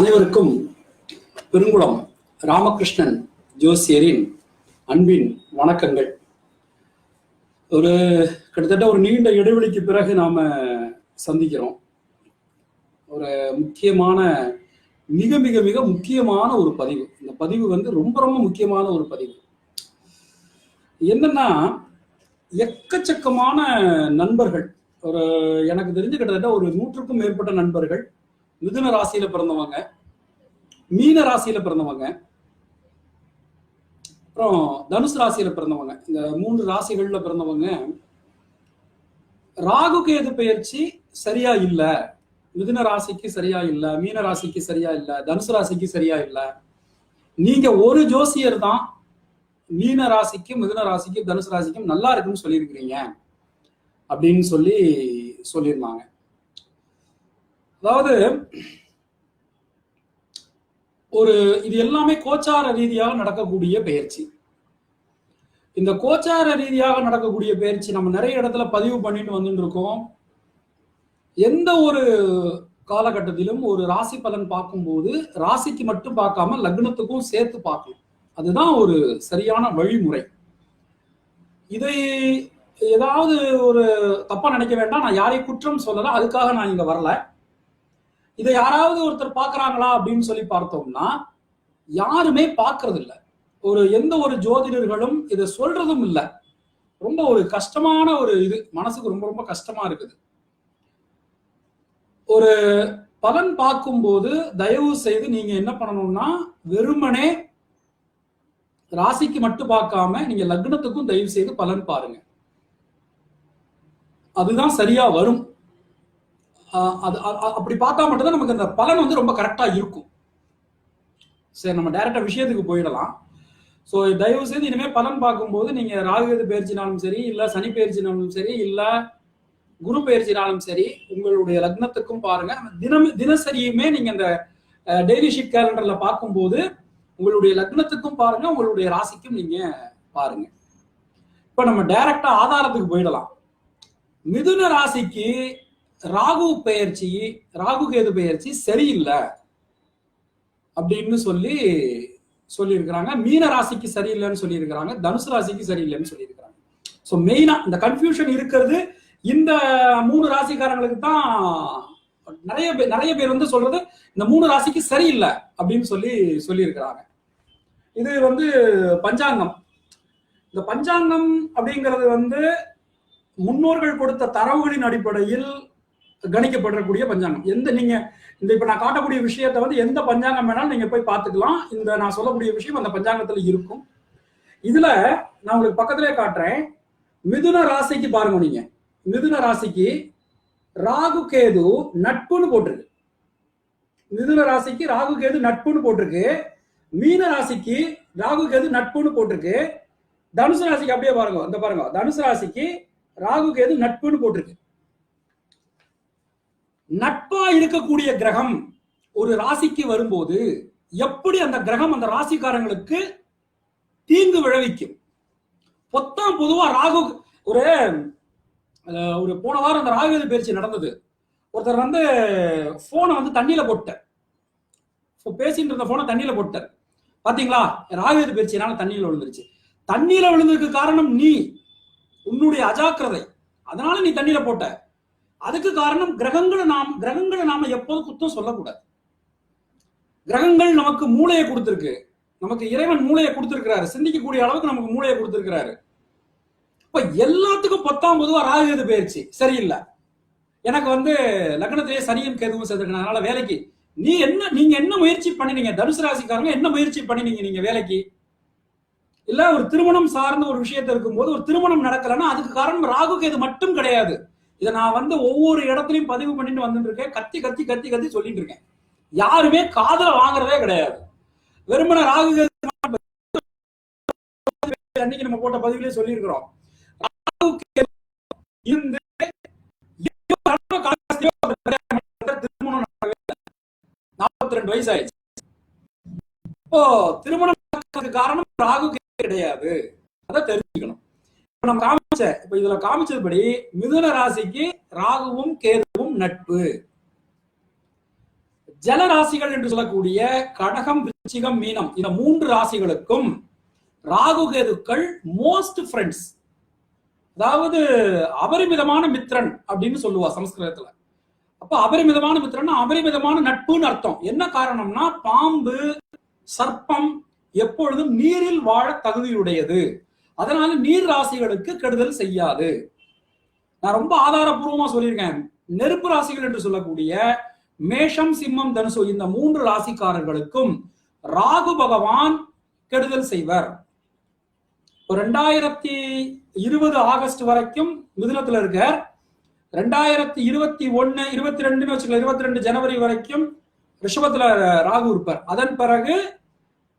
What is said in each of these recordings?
அனைவருக்கும் பெருங்குளம் ராமகிருஷ்ணன் ஜோசியரின் அன்பின் வணக்கங்கள். ஒரு கிட்டத்தட்ட ஒரு நீண்ட இடைவெளிக்கு பிறகு நாம சந்திக்கிறோம். ஒரு முக்கியமான மிக மிக மிக முக்கியமான ஒரு பதிவு. இந்த பதிவு வந்து ரொம்ப ரொம்ப முக்கியமான ஒரு பதிவு. என்னன்னா எக்கச்சக்கமான நண்பர்கள். ஒரு எனக்கு தெரிஞ்சு கிட்டத்தட்ட ஒரு நூற்றுக்கும் மேற்பட்ட நண்பர்கள். மிதுன ராசியில பிறந்தவங்க. மீன ராசியில பிறந்தவங்க அப்புறம் தனுசு ராசியில பிறந்தவங்க இந்த மூன்று ராசிகள்ல பிறந்தவங்க ராகு கேது பெயர்ச்சி சரியா இல்ல. மிதுன ராசிக்கு சரியா இல்ல மீன ராசிக்கு சரியா இல்ல தனுசு ராசிக்கு சரியா இல்ல. நீங்க ஒரு ஜோசியர் தான் மீன ராசிக்கும் மிதுன ராசிக்கும் தனுசு ராசிக்கும் நல்லா இருக்குன்னு சொல்லியிருக்கிறீங்க அப்படின்னு சொல்லி சொல்லியிருந்தாங்க. அதாவது ஒரு இது எல்லாமே கோச்சார ரீதியாக நடக்கக்கூடிய பயிற்சி. இந்த கோச்சார ரீதியாக நடக்கக்கூடிய பயிற்சி நம்ம நிறைய இடத்துல பதிவு பண்ணிட்டு வந்துட்டு இருக்கோம். எந்த ஒரு காலகட்டத்திலும் ஒரு ராசி பலன் பார்க்கும்போது ராசிக்கு மட்டும் பார்க்காம லக்னத்துக்கும் சேர்த்து பார்க்கணும் அதுதான் ஒரு சரியான வழிமுறை. இதை ஏதாவது ஒரு தப்பா நினைக்க வேண்டாம். நான் யாரையும் குற்றம் சொல்லல. அதுக்காக நான் இங்க வரல. இதை யாராவது ஒருத்தர் பாக்குறாங்களா அப்படின்னு சொல்லி பார்த்தோம்னா யாருமே பார்க்கறது ஒரு எந்த ஒரு ஜோதிடர்களும் இதை சொல்றதும் இல்லை. ரொம்ப ஒரு கஷ்டமான ஒரு இது. மனசுக்கு ரொம்ப ரொம்ப கஷ்டமா இருக்குது. ஒரு பலன் பார்க்கும்போது தயவு செய்து நீங்க என்ன பண்ணணும்னா வெறுமனே ராசிக்கு மட்டும் பார்க்காம நீங்க லக்னத்துக்கும் தயவு செய்து பலன் பாருங்க. அதுதான் சரியா வரும். அது அப்படி பார்த்தா மட்டும்தான் நமக்கு அந்த பலன் வந்து ரொம்ப கரெக்டாக இருக்கும். சரி நம்ம டைரக்டா விஷயத்துக்கு போயிடலாம். ஸோ தயவு செய்து இனிமேல் பலன் பார்க்கும்போது நீங்க ராகுகேது பயிற்சினாலும் சரி இல்ல சனி பயிற்சினாலும் சரி இல்ல குரு பயிற்சினாலும் சரி உங்களுடைய லக்னத்துக்கும் பாருங்க. தினம் தினசரியுமே நீங்க அந்த டெய்லி ஷீட் கேலண்டர்ல பார்க்கும்போது உங்களுடைய லக்னத்துக்கும் பாருங்க உங்களுடைய ராசிக்கும் நீங்க பாருங்க. இப்ப நம்ம டைரக்டா ஆதாரத்துக்கு போயிடலாம். மிதுன ராசிக்கு ராகு பெயர்ச்சி ராகு கேது பெயர்ச்சி சரியில்லை அப்படின்னு சொல்லி சொல்லியிருக்கிறாங்க. மீன ராசிக்கு சரியில்லைன்னு சொல்லியிருக்கிறாங்க. தனுசு ராசிக்கு சரியில்லைன்னு சொல்லியிருக்கிறாங்க. ஸோ மெயினா இந்த கன்ஃபியூஷன் இருக்கிறது. இந்த மூணு ராசிக்காரங்களுக்கு தான் நிறைய பேர் நிறைய பேர் வந்து சொல்றது இந்த மூணு ராசிக்கு சரியில்லை அப்படின்னு சொல்லி சொல்லியிருக்கிறாங்க. இது வந்து பஞ்சாங்கம். இந்த பஞ்சாங்கம் அப்படிங்கிறது வந்து முன்னோர்கள் கொடுத்த தரவுகளின் அடிப்படையில் கணிக்கப்படக்கூடிய பஞ்சாங்கம். எந்த நீங்க இந்த இப்ப நான் காட்டக்கூடிய விஷயத்த வந்து எந்த பஞ்சாங்கம் வேணாலும் நீங்க போய் பார்த்துக்கலாம். இந்த நான் சொல்லக்கூடிய விஷயம் அந்த பஞ்சாங்கத்துல இருக்கும். இதுல நான் உங்களுக்கு பக்கத்திலே காட்டுறேன். மிதுன ராசிக்கு பாருங்க நீங்க. மிதுன ராசிக்கு ராகு கேது நட்புன்னு போட்டிருக்கு. மிதுன ராசிக்கு ராகு கேது நட்புன்னு போட்டிருக்கு. மீன ராசிக்கு ராகு கேது நட்புன்னு போட்டிருக்கு. தனுசு ராசிக்கு அப்படியே பாருங்க இந்த பாருங்க. தனுசு ராசிக்கு ராகு கேது நட்புன்னு போட்டிருக்கு. நட்பா இருக்கக்கூடிய கிரகம் ஒரு ராசிக்கு வரும்போது எப்படி அந்த கிரகம் அந்த ராசிக்காரங்களுக்கு தீங்கு விளைவிக்கும்? பொத்தாம் பொதுவா ராகு ஒரு ஒரு போன வாரம் அந்த ராகு பயிற்சி நடந்தது. ஒருத்தர் வந்து போனை வந்து தண்ணியில போட்டார் பேசிட்டு இருந்த போனை தண்ணியில போட்டார் பாத்தீங்களா? ராகு பயிற்சினால தண்ணியில விழுந்துருச்சு. தண்ணியில விழுந்ததுக்கு காரணம் நீ உன்னுடைய அஜாக்கிரதை. அதனால நீ தண்ணியில போட்ட. அதுக்கு காரணம் கிரகங்களை நாம் கிரகங்களை நாம எப்போதும் குத்தம் சொல்லக்கூடாது. கிரகங்கள் நமக்கு மூளையை கொடுத்துருக்கு. நமக்கு இறைவன் மூளையை கொடுத்திருக்கிறாரு. சிந்திக்கக்கூடிய அளவுக்கு நமக்கு மூளையை கொடுத்திருக்கிறாரு. இப்ப எல்லாத்துக்கும் பத்தாம் பொதுவா ராகுகேது பயிற்சி சரியில்லை. எனக்கு வந்து லக்னத்திலேயே சனியும் கேதுவும் சேர்த்துருக்கேன் அதனால வேலைக்கு நீ என்ன நீங்க என்ன முயற்சி பண்ணினீங்க? தனுசு ராசிக்காரங்க என்ன முயற்சி பண்ணினீங்க நீங்க வேலைக்கு? இல்ல ஒரு திருமணம் சார்ந்த ஒரு விஷயத்த இருக்கும்போது ஒரு திருமணம் நடக்கலன்னா அதுக்கு காரணம் ராகு கேது மட்டும் கிடையாது. இதை நான் வந்து ஒவ்வொரு இடத்துலயும் பதிவு பண்ணிட்டு வந்துட்டு இருக்கேன். கத்தி கத்தி கத்தி கத்தி சொல்லிட்டு இருக்கேன். யாருமே காதல வாங்குறதே கிடையாது. வெறுமன ராகு அன்னைக்கு நம்ம போட்ட பதிவுலயே சொல்லியிருக்கிறோம். இருந்து நாற்பத்தி ரெண்டு வயசு ஆயிடுச்சு இப்போ திருமணம் காரணம் ராகு கிடையாது. அதை தெரிஞ்சுக்கணும். நம்ம காமிச்ச இப்ப இதுல காமிச்சதுபடி மிதுன ராசிக்கு ராகுவும் கேதுவும் நட்பு. ஜல ராசிகள் என்று சொல்லக்கூடிய கடகம் விருச்சிகம் மீனம் இந்த மூன்று ராசிகளுக்கும் ராகு கேதுக்கள் மோஸ்ட் ஃப்ரெண்ட்ஸ் அதாவது அபரிமிதமான மித்ரன் அப்படின்னு சொல்லுவா சமஸ்கிருதத்துல. அப்ப அபரிமிதமான மித்ரன் அபரிமிதமான நட்புன்னு அர்த்தம். என்ன காரணம்னா பாம்பு சர்ப்பம் எப்பொழுதும் நீரில் வாழ தகுதியுடையது. அதனால நீர் ராசிகளுக்கு கெடுதல் செய்யாது. நான் ரொம்ப ஆதாரபூர்வமா சொல்லியிருக்கேன். நெருப்பு ராசிகள் என்று சொல்லக்கூடிய மேஷம் சிம்மம் தனுசு இந்த மூன்று ராசிக்காரர்களுக்கும் ராகு பகவான் கெடுதல் செய்வர். ரெண்டாயிரத்தி இருபது ஆகஸ்ட் வரைக்கும் மிதுனத்துல இருக்க ரெண்டாயிரத்தி இருபத்தி ஒன்னு இருபத்தி ரெண்டுன்னு வச்சுக்கலாம் இருபத்தி ரெண்டு ஜனவரி வரைக்கும் ரிஷபத்துல ராகு இருப்பார். அதன் பிறகு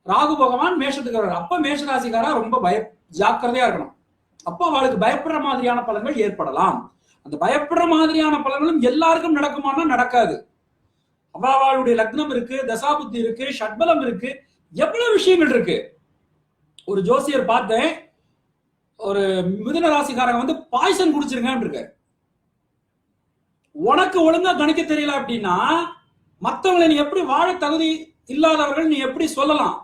ராகு பகவான் மேஷத்துக்கு அப்ப மேஷ ராசிக்காரா ரொம்ப பய ஜாக்கிரதையா இருக்கணும். அப்போ அவளுக்கு பயப்படுற மாதிரியான பலன்கள் ஏற்படலாம். அந்த பயப்படுற மாதிரியான பலன்களும் எல்லாருக்கும் நடக்குமானா நடக்காது. அவ அவளுடைய லக்னம் இருக்கு தசாபுத்தி இருக்கு ஷட்பலம் இருக்கு எவ்வளவு விஷயங்கள் இருக்கு. ஒரு ஜோசியர் பார்த்தேன் ஒரு மிதுன ராசிக்காரங்க வந்து பாய்சன் குடிச்சிருங்கன்னு இருக்காரு. உனக்கு ஒழுங்கா கணிக்க தெரியல அப்படின்னா மத்தவங்களை நீ எப்படி வாழ தகுதி இல்லாதவர்கள் நீ எப்படி சொல்லலாம்?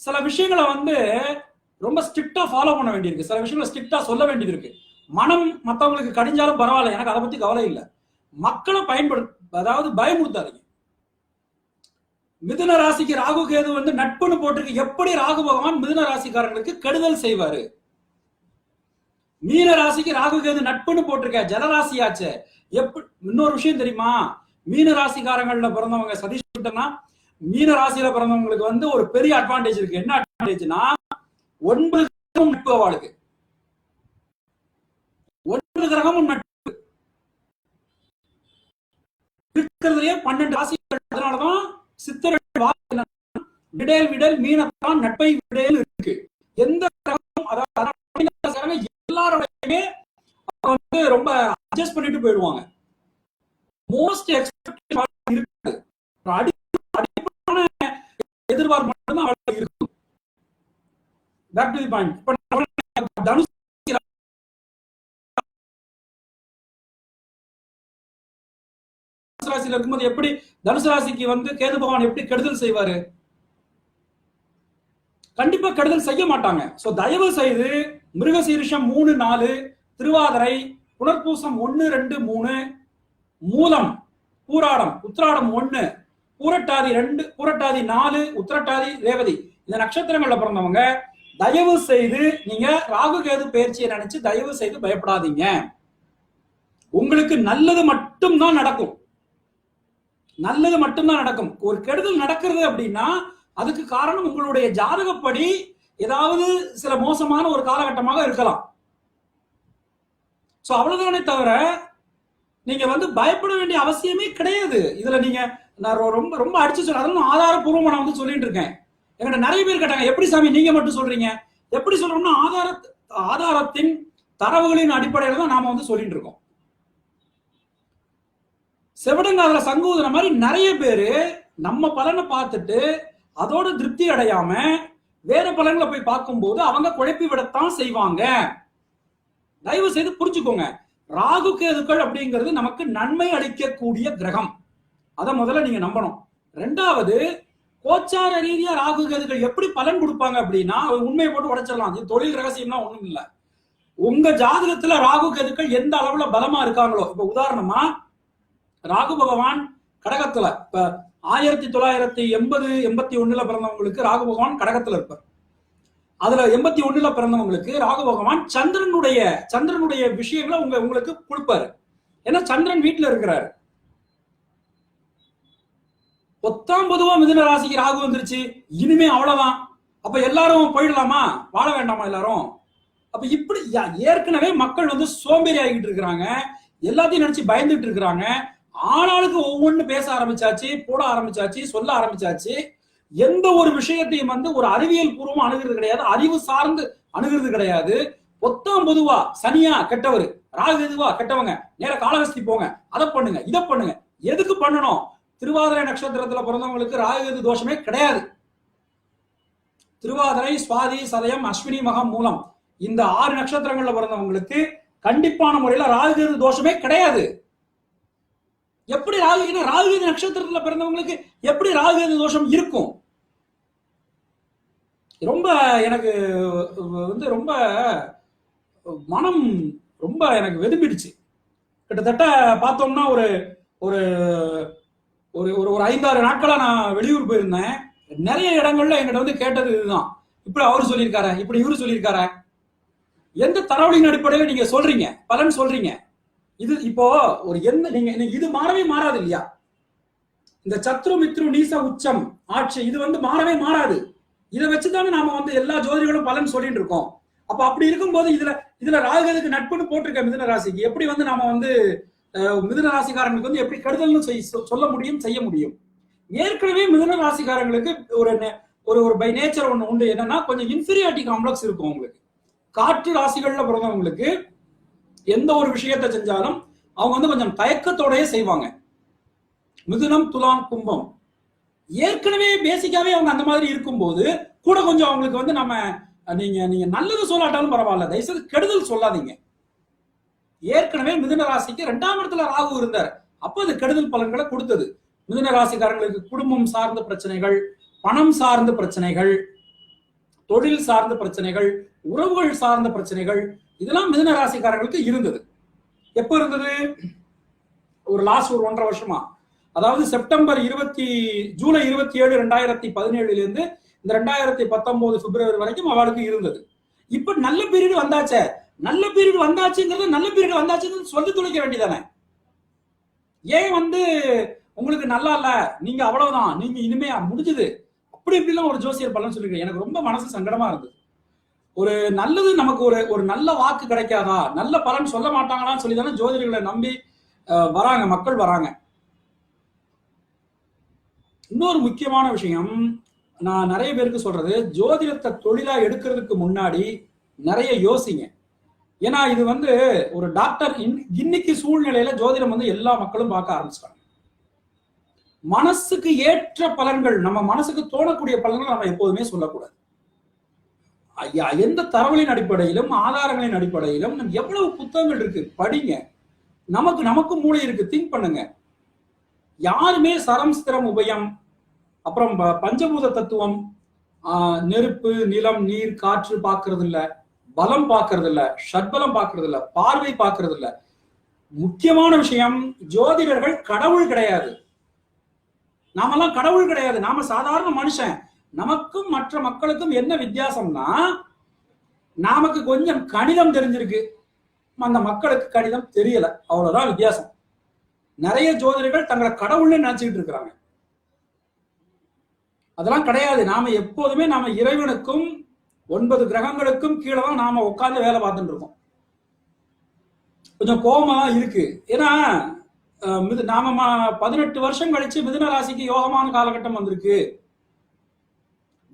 சில விஷயங்களை வந்து ரொம்ப ஸ்ட்ரிக்டா ஃபாலோ பண்ண வேண்டியிருக்கு. சில விஷயங்களை ஸ்ட்ரிக்டா சொல்ல வேண்டியது இருக்கு மனம் மத்தவங்களுக்கு கடிஞ்சாலும் பரவாயில்ல. எனக்கு அதை பத்தி கவலை இல்லை. மக்களை பயன்படு அதாவது பயமுறுத்தாதீங்க. மிதுன ராசிக்கு ராகு கேது வந்து நட்புன்னு போட்டிருக்கு. எப்படி ராகு பகவான் மிதுன ராசிக்காரங்களுக்கு கெடுதல் செய்வாரு? மீன ராசிக்கு ராகு கேது நட்புன்னு போட்டிருக்க. ஜலராசியாச்சே. எப்படி இன்னொரு விஷயம் தெரியுமா? மீன ராசிக்காரங்கள்ல பிறந்தவங்க சதீஷ் மீன ராசியில பிறந்தவங்களுக்கு வந்து ஒரு பெரிய அட்வான்டேஜ் இருக்கு. என்ன அட்வான்டேஜ்னா ஒன்பது கிரகமும் நட்பு அவளுக்கு. ஒன்பது கிரகமும் நட்பு. இருக்கிறதுலயே பன்னெண்டு ராசி அதனாலதான் சித்தர்கள் விடல் விடல் மீனத்தான் நட்பை விடல் இருக்கு. எந்த கிரகம் அதாவது எல்லாரோடையுமே வந்து ரொம்ப அட்ஜஸ்ட் பண்ணிட்டு போயிடுவாங்க. மோஸ்ட் எக்ஸ்பெக்ட் இருக்கு அடிப்படையான எதிர்பார்ப்பு மட்டும்தான் அவளுக்கு பேக் டு தி பாயிண்ட் இப்ப தனுஷ் ராசியில இருக்கும்போது எப்படி தனுசு ராசிக்கு வந்து கேது பகவான் எப்படி கெடுதல் செய்வாரு? கண்டிப்பா கெடுதல் செய்ய மாட்டாங்க. சோ தயவு செய்து மிருகசீரிஷம் மூணு நாலு திருவாதிரை புனர்பூசம் ஒன்னு ரெண்டு மூணு மூலம் பூராடம் உத்திராடம் ஒன்னு பூரட்டாதி ரெண்டு பூரட்டாதி நாலு உத்திரட்டாதி ரேவதி. இந்த நட்சத்திரங்கள்ல பிறந்தவங்க தயவு செய்து நீங்க ராகு கேது பயிற்சியை நினைச்சு தயவு செய்து பயப்படாதீங்க. உங்களுக்கு நல்லது மட்டும் தான் நடக்கும். நல்லது மட்டும்தான் நடக்கும். ஒரு கெடுதல் நடக்கிறது அப்படின்னா அதுக்கு காரணம் உங்களுடைய ஜாதகப்படி ஏதாவது சில மோசமான ஒரு காலகட்டமாக இருக்கலாம். சோ அவ்வளவுதானே தவிர நீங்க வந்து பயப்பட வேண்டிய அவசியமே கிடையாது. இதுல நீங்க நான் ரொம்ப ரொம்ப அடிச்சு சொல்ல அதெல்லாம் ஆதாரபூர்வமா நான் வந்து சொல்லிட்டு இருக்கேன். எங்கிட்ட நிறைய பேர் கேட்டாங்க எப்படி சாமி நீங்க மட்டும் சொல்றீங்க? எப்படி சொல்றோம்னா ஆதார ஆதாரத்தின் தரவுகளின் அடிப்படையில் தான் நாம வந்து சொல்லிட்டு இருக்கோம். செவடங்காதுல சங்கூதன மாதிரி நிறைய பேர் நம்ம பலனை பார்த்துட்டு அதோட திருப்தி அடையாம வேற பலன்களை போய் பார்க்கும்போது அவங்க குழப்பி விடத்தான் செய்வாங்க. தயவு செய்து புரிஞ்சுக்கோங்க. ராகு கேதுக்கள் அப்படிங்கிறது நமக்கு நன்மை அளிக்கக்கூடிய கிரகம். அதை முதல்ல நீங்க நம்பணும். ரெண்டாவது கோச்சார ரீதியா ராகு கேதுக்கள் எப்படி பலன் கொடுப்பாங்க அப்படின்னா உண்மையை போட்டு உடைச்சிடலாம். அது தொழில் ரகசியம்னா ஒண்ணும் இல்ல. உங்க ஜாதகத்துல ராகு கேதுக்கள் எந்த அளவுல பலமா இருக்காங்களோ இப்ப உதாரணமா ராகு பகவான் கடகத்துல இப்ப ஆயிரத்தி தொள்ளாயிரத்தி எண்பது எண்பத்தி ஒண்ணுல பிறந்தவங்களுக்கு ராகு பகவான் கடகத்துல இருப்பார். அதுல எண்பத்தி ஒண்ணுல பிறந்தவங்களுக்கு ராகு பகவான் சந்திரனுடைய சந்திரனுடைய விஷயங்களை உங்க உங்களுக்கு கொடுப்பாரு. ஏன்னா சந்திரன் வீட்டுல இருக்கிறாரு. பத்தாம் பொதுவா மிதுன ராசிக்கு ராகு வந்துருச்சு. இனிமே அவ்வளவுதான். அப்ப எல்லாரும் போயிடலாமா? வாழ வேண்டாமா எல்லாரும்? அப்ப இப்படி ஏற்கனவே மக்கள் வந்து சோம்பேறி ஆகிட்டு இருக்கிறாங்க. எல்லாத்தையும் நினைச்சு பயந்துட்டு இருக்கிறாங்க. ஆளாளுக்கு ஒவ்வொன்று பேச ஆரம்பிச்சாச்சு போட ஆரம்பிச்சாச்சு சொல்ல ஆரம்பிச்சாச்சு. எந்த ஒரு விஷயத்தையும் வந்து ஒரு அறிவியல் பூர்வமா அணுகிறது கிடையாது. அறிவு சார்ந்து அணுகிறது கிடையாது. பொத்தாம் பொதுவா சனியா கெட்டவர் ராகு எதுவா கெட்டவங்க நேர காலகஸ்தி போங்க அதை பண்ணுங்க இதை பண்ணுங்க. எதுக்கு பண்ணணும்? திருவாதிரை நட்சத்திரத்துல பிறந்தவங்களுக்கு ராகுகேது தோஷமே கிடையாது. திருவாதிரை சுவாதி சதயம் அஸ்வினி மகம் மூலம் இந்த ஆறு நட்சத்திரங்கள்ல பிறந்தவங்களுக்கு கண்டிப்பான முறையில ராகுகேது தோஷமே கிடையாது. எப்படி ராகு ராகுகேது நட்சத்திரத்துல பிறந்தவங்களுக்கு எப்படி ராகுகேது தோஷம் இருக்கும்? ரொம்ப எனக்கு வந்து ரொம்ப மனம் ரொம்ப எனக்கு வெதும்பிடுச்சு. கிட்டத்தட்ட பார்த்தோம்னா ஒரு ஒரு ஒரு ஒரு ஒரு ஐந்தாறு நாட்களா நான் வெளியூர் போயிருந்தேன். நிறைய இடங்கள்ல என்கிட்ட வந்து கேட்டது இதுதான். இப்படி அவரு சொல்லியிருக்காரு இப்படி இவரு சொல்லியிருக்காரு. எந்த தரவழியின் அடிப்படையில் நீங்க சொல்றீங்க? பலன் சொல்றீங்க? இது இப்போ ஒரு எந்த நீங்க இது மாறவே மாறாது இல்லையா? இந்த சத்ரு மித்ரு நீச உச்சம் ஆட்சி இது வந்து மாறவே மாறாது. இதை வச்சுதானே நாம வந்து எல்லா ஜோதிகளும் பலன் சொல்லிட்டு இருக்கோம். அப்ப அப்படி இருக்கும்போது இதுல இதுல ராகுகளுக்கு நட்புன்னு போட்டிருக்க மிதன ராசிக்கு. எப்படி வந்து நாம வந்து மிதுன ராசிக்காரங்களுக்கு வந்து எப்படி கெடுதல்னு சொல்ல முடியும் செய்ய முடியும்? ஏற்கனவே மிதுன ராசிக்காரங்களுக்கு ஒரு ஒரு ஒரு பை நேச்சர் ஒன்று உண்டு. என்னன்னா கொஞ்சம் இன்ஃபீரியாரிட்டி காம்ப்ளெக்ஸ் இருக்கும் உங்களுக்கு. காற்று ராசிகள்ல பிறந்தவங்களுக்கு எந்த ஒரு விஷயத்தை செஞ்சாலும் அவங்க வந்து கொஞ்சம் தயக்கத்தோடயே செய்வாங்க. மிதுனம் துலாம் கும்பம். ஏற்கனவே பேசிக்காவே அவங்க அந்த மாதிரி இருக்கும்போது கூட கொஞ்சம் அவங்களுக்கு வந்து நம்ம நீங்க நீங்க நல்லது சொல்லாட்டாலும் பரவாயில்ல. தயவுசெய்து கெடுதல் சொல்லாதீங்க. ஏற்கனவே மிதுன ராசிக்கு ரெண்டாம் இடத்துல ராகு இருந்தார். அப்ப அது கெடுதல் பலன்களை கொடுத்தது. மிதுன ராசிக்காரங்களுக்கு குடும்பம் சார்ந்த பிரச்சனைகள் பணம் சார்ந்த பிரச்சனைகள் தொழில் சார்ந்த பிரச்சனைகள் உறவுகள் சார்ந்த பிரச்சனைகள் இதெல்லாம் மிதுன ராசிக்காரர்களுக்கு இருந்தது. எப்ப இருந்தது? ஒரு லாஸ்ட் ஒரு ஒன்றரை வருஷமா. அதாவது செப்டம்பர் இருபத்தி ஜூலை இருபத்தி ஏழு ரெண்டாயிரத்தி பதினேழுல இருந்து இந்த ரெண்டாயிரத்தி பத்தொன்பது பிப்ரவரி வரைக்கும் அவளுக்கு இருந்தது. இப்ப நல்ல பீரியட் வந்தாச்சே. நல்ல பீரியட் வந்தாச்சுங்கிறது நல்ல பீரியட் வந்தாச்சுன்னு சொல்லி துளைக்க வேண்டியதானே? ஏன் வந்து உங்களுக்கு நல்லா இல்ல? நீங்க அவ்வளவுதான். நீங்க இனிமே முடிஞ்சது. அப்படி இப்படிலாம் ஒரு ஜோசியர் பலன் சொல்லிருக்கேன் எனக்கு ரொம்ப மனசு சங்கடமா இருந்தது ஒரு நல்லது நமக்கு ஒரு ஒரு நல்ல வாக்கு கிடைக்காதா? நல்ல பலன் சொல்ல மாட்டாங்களான்னு சொல்லி தானே ஜோதிடர்களை நம்பி வராங்க. மக்கள் வராங்க. இன்னொரு முக்கியமான விஷயம் நான் நிறைய பேருக்கு சொல்றது ஜோதிடத்தை தொழிலா எடுக்கிறதுக்கு முன்னாடி நிறைய யோசிங்க. ஏன்னா இது வந்து ஒரு டாக்டர் இன்னைக்கு சூழ்நிலையில ஜோதிடம் வந்து எல்லா மக்களும் பார்க்க ஆரம்பிச்சிட்டாங்க. மனசுக்கு ஏற்ற பலன்கள் நம்ம மனசுக்கு தோணக்கூடிய பலன்கள் நம்ம எப்போதுமே சொல்லக்கூடாது. ஐயா எந்த தரவுகளின் அடிப்படையிலும் ஆதாரங்களின் அடிப்படையிலும் எவ்வளவு புத்தகங்கள் இருக்கு படிங்க. நமக்கு நமக்கு மூளை இருக்கு திங்க் பண்ணுங்க. யாருமே சரம் ஸ்திரம் உபயம் அப்புறம் பஞ்சபூத தத்துவம் நெருப்பு நிலம் நீர் காற்று பார்க்கறது இல்லை பலம் பார்க்கறது இல்ல ஷட்பலம் பார்க்கறது இல்ல பார்வை பார்க்கறது இல்ல முக்கியமான விஷயம் ஜோதிடர்கள் கடவுள் கிடையாது. நாமெல்லாம் கடவுள் கிடையாது. நாம சாதாரண மனுஷன். நமக்கும் மற்ற மக்களுக்கும் என்ன வித்தியாசம்னா நமக்கு கொஞ்சம் கணிதம் தெரிஞ்சிருக்கு. அந்த மக்களுக்கு கணிதம் தெரியல. அவ்வளவுதான் வித்தியாசம். நிறைய ஜோதிடர்கள் தங்களை கடவுள்னு நினைச்சுக்கிட்டு இருக்கிறாங்க. அதெல்லாம் கிடையாது. நாம எப்போதுமே நாம இறைவனுக்கும் ஒன்பது கிரகங்களுக்கும் கீழே தான் நாம உட்காந்து வேலை பார்த்துட்டு இருக்கோம். கொஞ்சம் கோபமா இருக்கு. ஏன்னா நாம பதினெட்டு வருஷம் கழிச்சு மிதுன ராசிக்கு யோகமான காலகட்டம் வந்திருக்கு.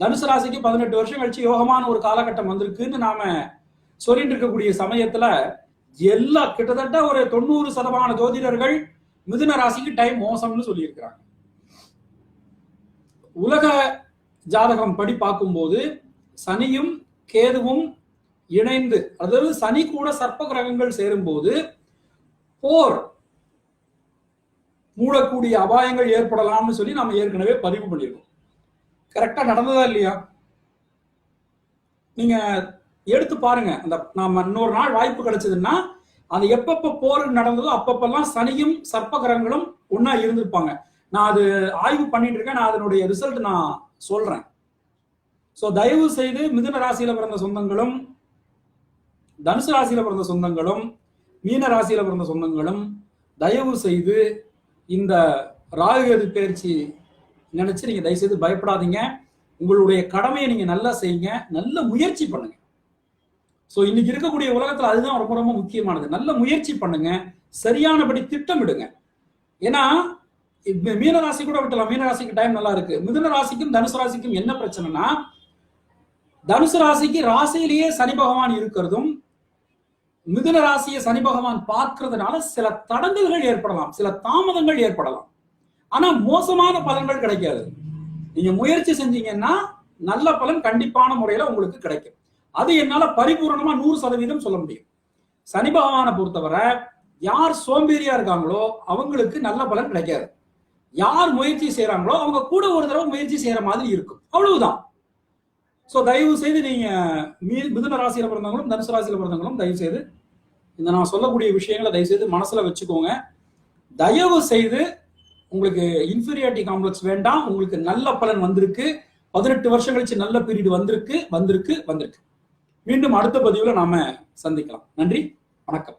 தனுசு ராசிக்கு பதினெட்டு வருஷம் கழிச்சு யோகமான ஒரு காலகட்டம் வந்திருக்குன்னு நாம சொல்லிட்டு இருக்கக்கூடிய சமயத்துல எல்லா கிட்டத்தட்ட ஒரு தொண்ணூறு சதமான ஜோதிடர்கள் மிதுன ராசிக்கு டைம் மோசம்னு சொல்லியிருக்கிறாங்க. உலக ஜாதகம் படி பார்க்கும்போது சனியும் கேதுவும் இணைந்து அதாவது சனி கூட சர்ப்ப கிரகங்கள் சேரும்போது போர் மூடக்கூடிய அபாயங்கள் ஏற்படலாம்னு சொல்லி நம்ம ஏற்கனவே பதிவு பண்ணியிருக்கோம். கரெக்டா நடந்ததா இல்லையா? நீங்க எடுத்து பாருங்க அந்த நாம இன்னொரு நாள் வாய்ப்பு கிடைச்சதுன்னா அது எப்பப்ப போர் நடந்ததோ அப்பப்பெல்லாம் சனியும் சர்ப்ப கிரகங்களும் ஒன்னா இருந்திருப்பாங்க. நான் அது ஆய்வு பண்ணிட்டு இருக்கேன் நான் அதனுடைய ரிசல்ட் நான் சொல்றேன். ஸோ தயவு செய்து மிதுன ராசியில பிறந்த சொந்தங்களும் தனுசு ராசியில பிறந்த சொந்தங்களும் மீன ராசியில பிறந்த சொந்தங்களும் தயவு செய்து இந்த ராகுகது பயிற்சி நினைச்சு நீங்க தயவு செய்து பயப்படாதீங்க. உங்களுடைய கடமையை நீங்க நல்லா செய்யுங்க. நல்ல முயற்சி பண்ணுங்க. ஸோ இன்னைக்கு இருக்கக்கூடிய உலகத்துல அதுதான் ரொம்ப ரொம்ப முக்கியமானது. நல்ல முயற்சி பண்ணுங்க. சரியானபடி திட்டமிடுங்க. ஏன்னா மீனராசி கூட விட்டலாம். மீனராசிக்கு டைம் நல்லா இருக்கு. மிதுன ராசிக்கும் தனுசு ராசிக்கும் என்ன பிரச்சனைனா தனுசு ராசிக்கு ராசியிலேயே சனி பகவான் இருக்கிறதும் மிதுன ராசியை சனி பகவான் பார்க்கறதுனால சில தடங்கல்கள் ஏற்படலாம் சில தாமதங்கள் ஏற்படலாம். ஆனா மோசமான பலன்கள் கிடைக்காது. நீங்க முயற்சி செஞ்சீங்கன்னா நல்ல பலன் கண்டிப்பான முறையில உங்களுக்கு கிடைக்கும். அது என்னால பரிபூர்ணமா நூறு சதவீதம் சொல்ல முடியும். சனி பகவானை பொறுத்தவரை யார் சோம்பேறியா இருக்காங்களோ அவங்களுக்கு நல்ல பலன் கிடைக்காது. யார் முயற்சி செய்யறாங்களோ அவங்க கூட ஒரு தடவை முயற்சி செய்யற மாதிரி இருக்கும். அவ்வளவுதான். ஸோ தயவு செய்து நீங்க மீ- மிதுன ராசியில பிறந்தவங்களும் தனுசு ராசியில பிறந்தவங்களும் தயவு செய்து இந்த நான் சொல்லக்கூடிய விஷயங்களை தயவு செய்து மனசுல வச்சுக்கோங்க. தயவு செய்து உங்களுக்கு இன்ஃபீரியாரிட்டி காம்ப்ளெக்ஸ் வேண்டாம். உங்களுக்கு நல்ல பலன் வந்திருக்கு. பதினெட்டு வருஷம் கழிச்சு நல்ல பீரியட் வந்திருக்கு வந்திருக்கு வந்திருக்கு. மீண்டும் அடுத்த பதிவில் நாம சந்திக்கலாம். நன்றி. வணக்கம்.